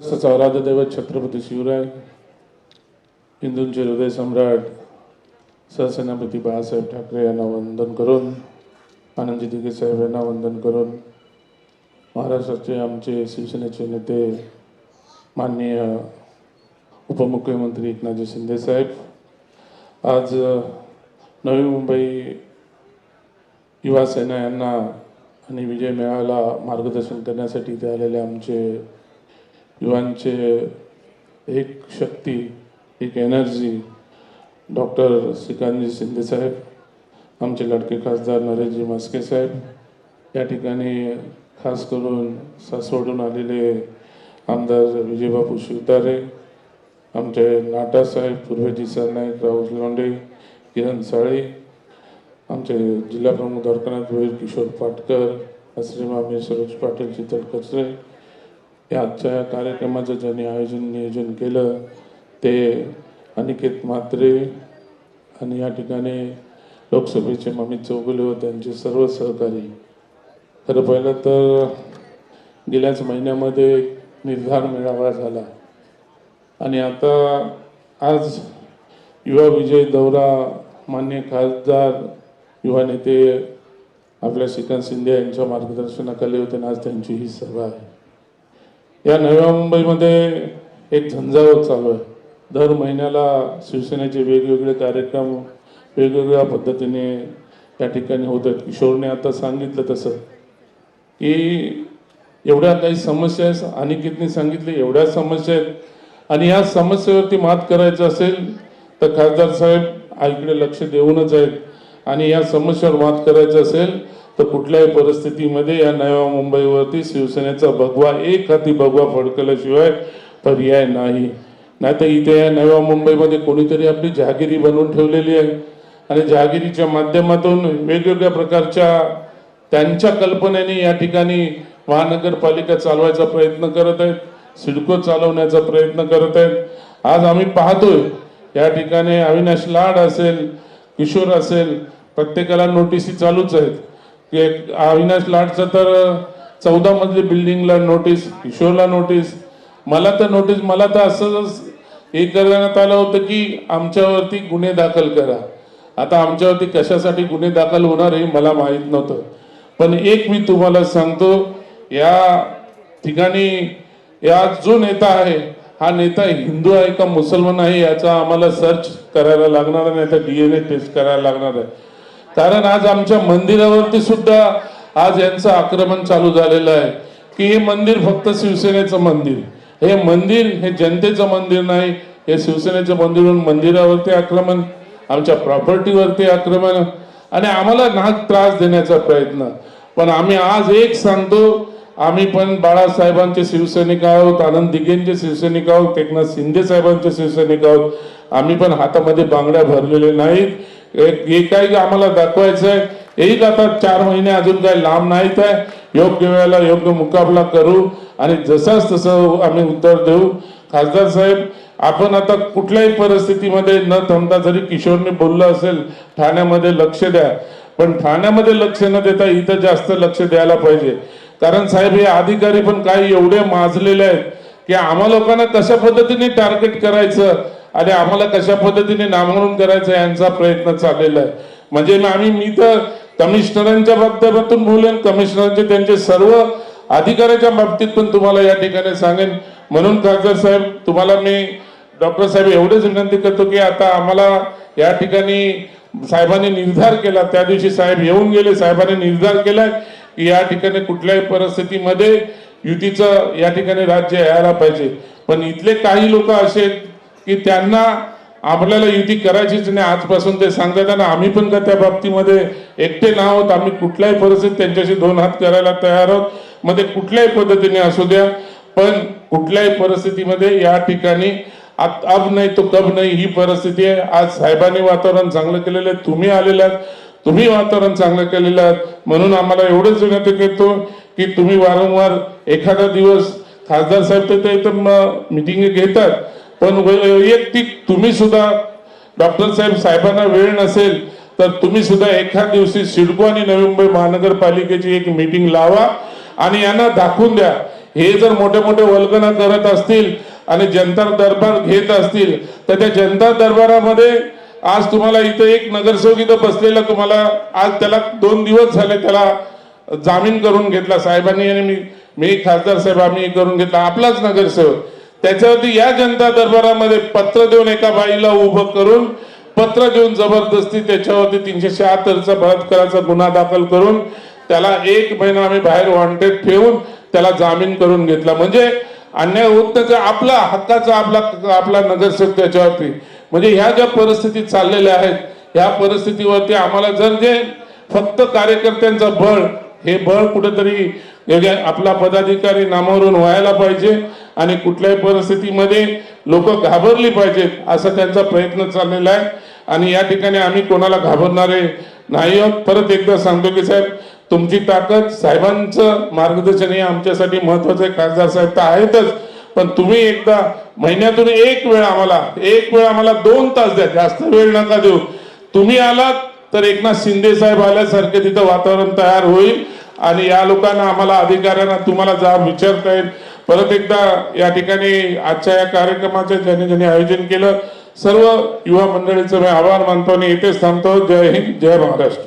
तसंच आराध्य दैवत छत्रपती शिवराय हिंदूंचे हृदय सम्राट सहसेनापती बाळासाहेब ठाकरे यांना वंदन करून आनंदजी दिघे साहेब यांना वंदन करून महाराष्ट्राचे आमचे शिवसेनेचे नेते माननीय उपमुख्यमंत्री एकनाथजी शिंदे साहेब आज नवी मुंबई युवा सेना यांना आणि विजय मेळाव्याला मार्गदर्शन करण्यासाठी इथे आलेले आमचे युवांचे एक शक्ती एक एनर्जी डॉक्टर श्रीकांतजी शिंदे साहेब आमचे लाडके खासदार नरेशजी म्हस्के साहेब या ठिकाणी खास करून सासवडून आलेले आमदार विजयबापू शिवतारे आमचे नाटासाहेब साहेब पूर्वेजी सरनाईक राहुल लोंडे किरण साळे आमचे जिल्हाप्रमुख द्वारकानाथ भोईर किशोर पाटकर आश्रमामी सरोज पाटील चितल कचरे या आजच्या या कार्यक्रमाचं ज्यांनी आयोजन नियोजन केलं ते अनिकेत म्हात्रे आणि या ठिकाणी लोकसभेचे ममित चौगुले व त्यांचे सर्व सहकारी. तर पहिलं तर गेल्याच महिन्यामध्ये निर्धार मेळावा झाला. आणि आता आज युवा विजय दौरा मान्य खासदार युवा नेते आपल्या श्रीकांत शिंदे यांच्या मार्गदर्शनाखाली होते आणि आज त्यांची ही सभा आहे. या नव्या मुंबईमध्ये एक झंझावत चालू आहे. दर महिन्याला शिवसेनेचे वेगवेगळे कार्यक्रम वेगवेगळ्या पद्धतीने त्या ठिकाणी होत आहेत. किशोरने आता सांगितलं तसं की एवढ्या काही समस्या आहेत. अनिकेतने सांगितले एवढ्या समस्या आहेत. आणि या समस्येवरती मात करायचं असेल तर खासदार साहेब इकडे लक्ष देऊनच आहेत. आणि या समस्येवर मात करायचं असेल तर कुठल्याही परिस्थितीमध्ये या नव्या मुंबईवरती शिवसेनेचा भगवा एक हाती भगवा फडकल्याशिवाय पर्याय नाही. नाहीतर इथे या नव्या मुंबईमध्ये कोणीतरी आपली जहागिरी बनवून ठेवलेली आहे. आणि जहागिरीच्या माध्यमातून वेगवेगळ्या प्रकारच्या त्यांच्या कल्पनेने या ठिकाणी महानगरपालिका चालवायचा प्रयत्न करत आहेत सिडको चालवण्याचा प्रयत्न करत आहेत. आज आम्ही पाहतोय या ठिकाणी अविनाश लाड असेल किशोर असेल प्रत्येकाला नोटिसी चालूच आहेत. एक अविनाश लाटचं तर चौदा मजली बिल्डिंगला नोटीस किशोरला नोटीस मला तर नोटीस मला तर असंच हे करण्यात आलं होतं की आमच्यावरती गुन्हे दाखल करा. आता आमच्यावरती कशासाठी गुन्हे दाखल होणार हे मला माहीत नव्हतं. पण एक मी तुम्हाला सांगतो या ठिकाणी या जो नेता आहे हा नेता हिंदू आहे का मुसलमान आहे याचा आम्हाला सर्च करायला लागणार नाही तर डी एन ए टेस्ट करायला लागणार आहे. कारण आज आमच्या मंदिरावरती सुद्धा आज यांचं आक्रमण चालू झालेलं आहे. की हे मंदिर फक्त शिवसेनेचं मंदिर. हे मंदिर हे जनतेचं मंदिर नाही. हे शिवसेनेचं मंदिर म्हणून मंदिरावरती आक्रमण आमच्या प्रॉपर्टीवरती आक्रमण आणि आम्हाला नाहक त्रास देण्याचा प्रयत्न. पण आम्ही आज एक सांगतो आम्ही पण बाळासाहेबांचे शिवसैनिक आहोत आनंद दिघेंचे शिवसैनिक आहोत एकनाथ शिंदे साहेबांचे शिवसैनिक आहोत. आम्ही पण हातामध्ये बांगड्या भरलेले नाहीत. हे काही आम्हाला दाखवायचं आहे? येईल आता चार महिने अजून काही लांब नाहीत आहे. योग्य वेळेला योग्य मुकाबला करू आणि जसाच तसं आम्ही उत्तर देऊ. खासदार साहेब आपण आता कुठल्याही परिस्थितीमध्ये न थांबता जरी किशोरने बोललं असेल ठाण्यामध्ये लक्ष द्या. पण ठाण्यामध्ये लक्ष न देता इथं जास्त लक्ष द्यायला पाहिजे. कारण साहेब हे अधिकारी पण काही एवढे माजलेले आहेत की आम्हा लोकांना कशा पद्धतीने टार्गेट करायचं? आणि आम्हाला कशा पद्धतीने नामकरण करायचं यांचा प्रयत्न चाललेला आहे. म्हणजे मग आम्ही मी तर कमिशनरांच्या बाबतीतून बोलेन कमिशनरांचे त्यांचे सर्व अधिकाऱ्याच्या बाबतीत पण तुम्हाला या ठिकाणी सांगेन. म्हणून खासदार साहेब तुम्हाला मी डॉक्टर साहेब एवढेच विनंती करतो की आता आम्हाला या ठिकाणी साहेबांनी निर्धार केला. त्या दिवशी साहेब येऊन गेले साहेबांनी निर्धार केलाय की या ठिकाणी कुठल्याही परिस्थितीमध्ये युतीचं या ठिकाणी राज्य यायला पाहिजे. पण इथले काही लोक असे की त्यांना आपल्याला युती करायचीच नाही. आजपासून ते सांगतात आणि आम्ही पण का त्या बाबतीमध्ये एकटे ना आहोत आम्ही कुठल्याही परिस्थितीत त्यांच्याशी दोन हात करायला तयार आहोत. मध्ये कुठल्याही पद्धतीने असू द्या. पण कुठल्याही परिस्थितीमध्ये या ठिकाणी आत- अब नाही तो कब नाही ही परिस्थिती आहे. आज साहेबांनी वातावरण चांगलं केलेलं आहे. तुम्ही आलेले आहात. तुम्ही वातावरण चांगलं केलेलं आहात. म्हणून आम्हाला एवढंच विनंती करतो की तुम्ही वारंवार एखादा दिवस खासदार साहेब तर ते तर मिटिंग घेतात. पण वैयक्तिक तुम्ही सुद्धा डॉक्टर साहेब साहेबांना वेळ नसेल तर तुम्ही सुद्धा एखाद दिवशी सिडको आणि नवी मुंबई महानगरपालिकेची एक मीटिंग लावा आणि यांना दाखवून द्या. हे जर मोठे मोठे वल्गना करत असतील आणि जनता दरबार घेत असतील तर त्या जनता दरबारामध्ये आज तुम्हाला इथं एक नगरसेवक इथं बसलेला तुम्हाला आज त्याला दोन दिवस झाले त्याला जामीन करून घेतला. साहेबांनी आणि मी मी खासदार साहेब आम्ही करून घेतला. आपलाच नगरसेवक. त्याच्यावरती या जनता दरबारामध्ये पत्र देऊन एका बाईला उभं करून पत्र देऊन जबरदस्ती त्याच्यावरती तीनशे शहात्तरचा बलात्काराचा गुन्हा दाखल करून त्याला एक महिना आम्ही बाहेर वॉन्टेड ठेवून त्याला जामीन करून घेतला. म्हणजे अन्याय होत त्याचा आपला हक्काचा आपला आपला नगरसेवक त्याच्यावरती. म्हणजे ह्या ज्या परिस्थिती चाललेल्या आहेत ह्या परिस्थितीवरती आम्हाला जर जे फक्त कार्यकर्त्यांचं बळ हे बळ कुठेतरी म्हणजे आपला पदाधिकारी नामावरून व्हायला पाहिजे आणि कुठल्याही परिस्थितीमध्ये लोक घाबरली पाहिजेत असा त्यांचा प्रयत्न चाललेला आहे. आणि या ठिकाणी आम्ही कोणाला घाबरणारे नाही आहोत. परत एकदा सांगतो की साहेब तुमची ताकद साहेबांचं मार्गदर्शन हे आमच्यासाठी महत्वाचं आहे. खासदार साहेब तर आहेतच पण तुम्ही एकदा महिन्यातून एक वेळ आम्हाला एक वेळ आम्हाला दोन तास द्या जास्त वेळ नका देऊ. तुम्ही आलात तर एकनाथ शिंदे साहेब आल्यासारखे तिथं वातावरण तयार होईल आणि या लोकांना आम्हाला अधिकाऱ्यांना तुम्हाला जा विचारता येईल. परत एकदा या ठिकाणी आजच्या या कार्यक्रमाचं ज्यांनी ज्यांनी आयोजन केलं सर्व युवा मंडळीचं मी आभार मानतो आणि इथेच थांबतो. जय हिंद जय महाराष्ट्र.